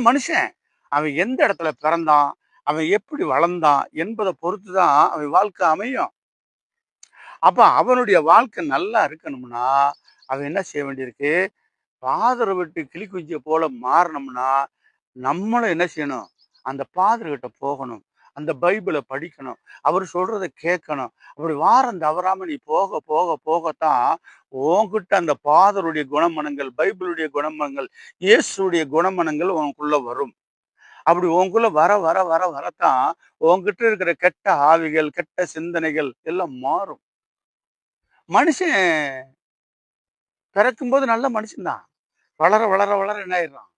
மனுஷன். அவன் எந்த இடத்துல பிறந்தான் அவன் எப்படி வளர்ந்தான் என்பதை பொறுத்து தான் அவன் வாழ்க்கை அமையும். அப்ப அவனுடைய வாழ்க்கை நல்லா இருக்கணும்னா அவன் என்ன செய்ய வேண்டியிருக்கு? பாதரை விட்டு கிளி குஞ்சிய போல மாறினோம்னா நம்மளும் என்ன செய்யணும்? அந்த பாதர்கிட்ட போகணும். அந்த பைபிளை படிக்கணும். அவர் சொல்றதை கேட்கணும். அப்படி வாரம் தவறாம நீ போக போக போகத்தான் உன்கிட்ட அந்த பாதருடைய குணமனங்கள் பைபிளுடைய குணமனங்கள் இயேசுடைய குணமனங்கள் உனக்குள்ள வரும். அப்படி உனக்குள்ள வர வர வர வரத்தான் உன்கிட்ட இருக்கிற கெட்ட ஆவிகள் கெட்ட சிந்தனைகள் எல்லாம் மாறும். மனுஷன் பிறக்கும்போது நல்ல மனுஷன்தான். வளர வளர வளர என்ன ஆயிடுறான்?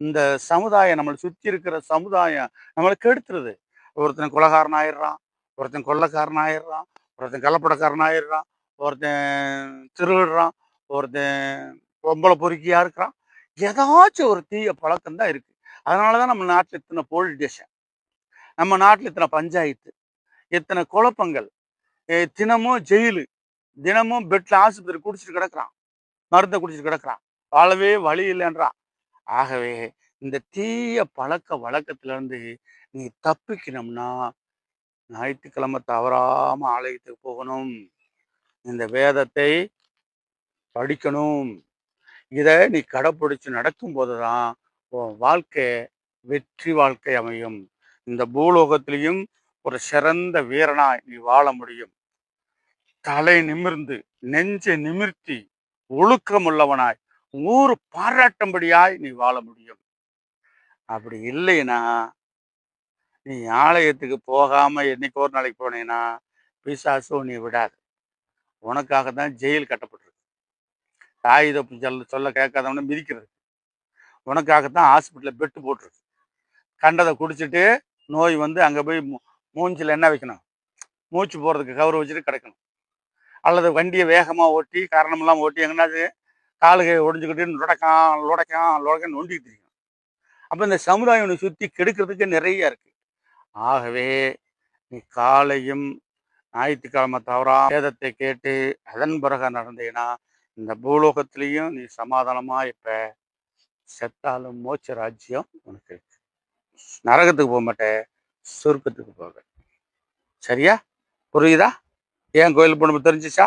இந்த சமுதாயம் நம்மளை சுத்தி இருக்கிற சமுதாயம் நம்மளை கெடுத்துருது. ஒருத்தன் குலகாரன் ஆயிடுறான் ஒருத்தன் கொள்ளக்காரன் ஆயிடுறான் ஒருத்தன் கள்ளப்படக்காரன் ஆயிடுறான் ஒருத்தன் திருடுறான் ஒருத்தன் பொம்பளை பொறுக்கியா இருக்கிறான். ஏதாச்சும் ஒரு தீய பழக்கம் தான் இருக்கு. அதனாலதான் நம்ம நாட்டில் இத்தனை போலீஸ் ஸ்டேஷன் நம்ம நாட்டில் இத்தனை பஞ்சாயத்து இத்தனை குழப்பங்கள். தினமும் ஜெயிலு தினமும் பெட்டில் ஆஸ்பத்திரி குடிச்சிட்டு கிடக்குறான் மருந்தை குடிச்சிட்டு கிடக்குறான். வாழவே வழி இல்லைன்றான். ஆகவே இந்த தீய பழக்க வழக்கத்துல இருந்து நீ தப்பிக்கணும்னா ஞாயிற்றுக்கிழமை தவறாமல் ஆலயத்துக்கு போகணும். இந்த வேதத்தை படிக்கணும். இதை நீ கடைப்பிடிச்சு நடக்கும் தான் உன் வாழ்க்கை வெற்றி வாழ்க்கை அமையும். இந்த பூலோகத்திலையும் ஒரு சிறந்த வீரனாய் நீ வாழ முடியும். தலை நிமிர்ந்து நெஞ்சை நிமிர்த்தி ஒழுக்கமுள்ளவனாய் ஊர் பாராட்டும்படியாய் நீ வாழ முடியும். அப்படி இல்லைன்னா நீ ஆலயத்துக்கு போகாமல் என்னைக்கு ஒரு நாளைக்கு போனீங்கன்னா பிசாசும் நீ விடாது. உனக்காக தான் ஜெயில் கட்டப்பட்டிருக்கு. தாய் தப்பு சொல்ல சொல்ல கேட்காதவன மிதிக்கிறது. உனக்காகத்தான் ஹாஸ்பிட்டலில் பெட்டு போட்டிருக்கு. கண்டதை குடிச்சிட்டு நோய் வந்து அங்கே போய் மூ- என்ன வைக்கணும்? மூச்சு போகிறதுக்கு கவர் வச்சுட்டு கிடக்கணும். அல்லது வண்டியை வேகமாக ஓட்டி காரணமெல்லாம் ஓட்டி எங்கன்னாச்சு காலுகை ஒடிஞ்சுக்கிட்டு லொடக்கான் லொடக்கான் லொடக்கான் நொண்டிக்கிட்டு அப்போ இந்த சமுதாயம் உன்னை சுற்றி கெடுக்கிறதுக்கு நிறைய இருக்கு. ஆகவே நீ காலையும் ஞாயிற்றுக்கிழமை தவறா வேதத்தை கேட்டு அதன் பிறகு நடந்தீங்கன்னா இந்த பூலோகத்திலையும் நீ சமாதானமா இப்போ செத்தாலும் மோட்ச ராஜ்யம் உனக்கு இருக்கு. நரகத்துக்கு போக மாட்டேன் சொர்க்கத்துக்கு போக. சரியா? புரியுதா? ஏன் கோயில் போன தெரிஞ்சிச்சா?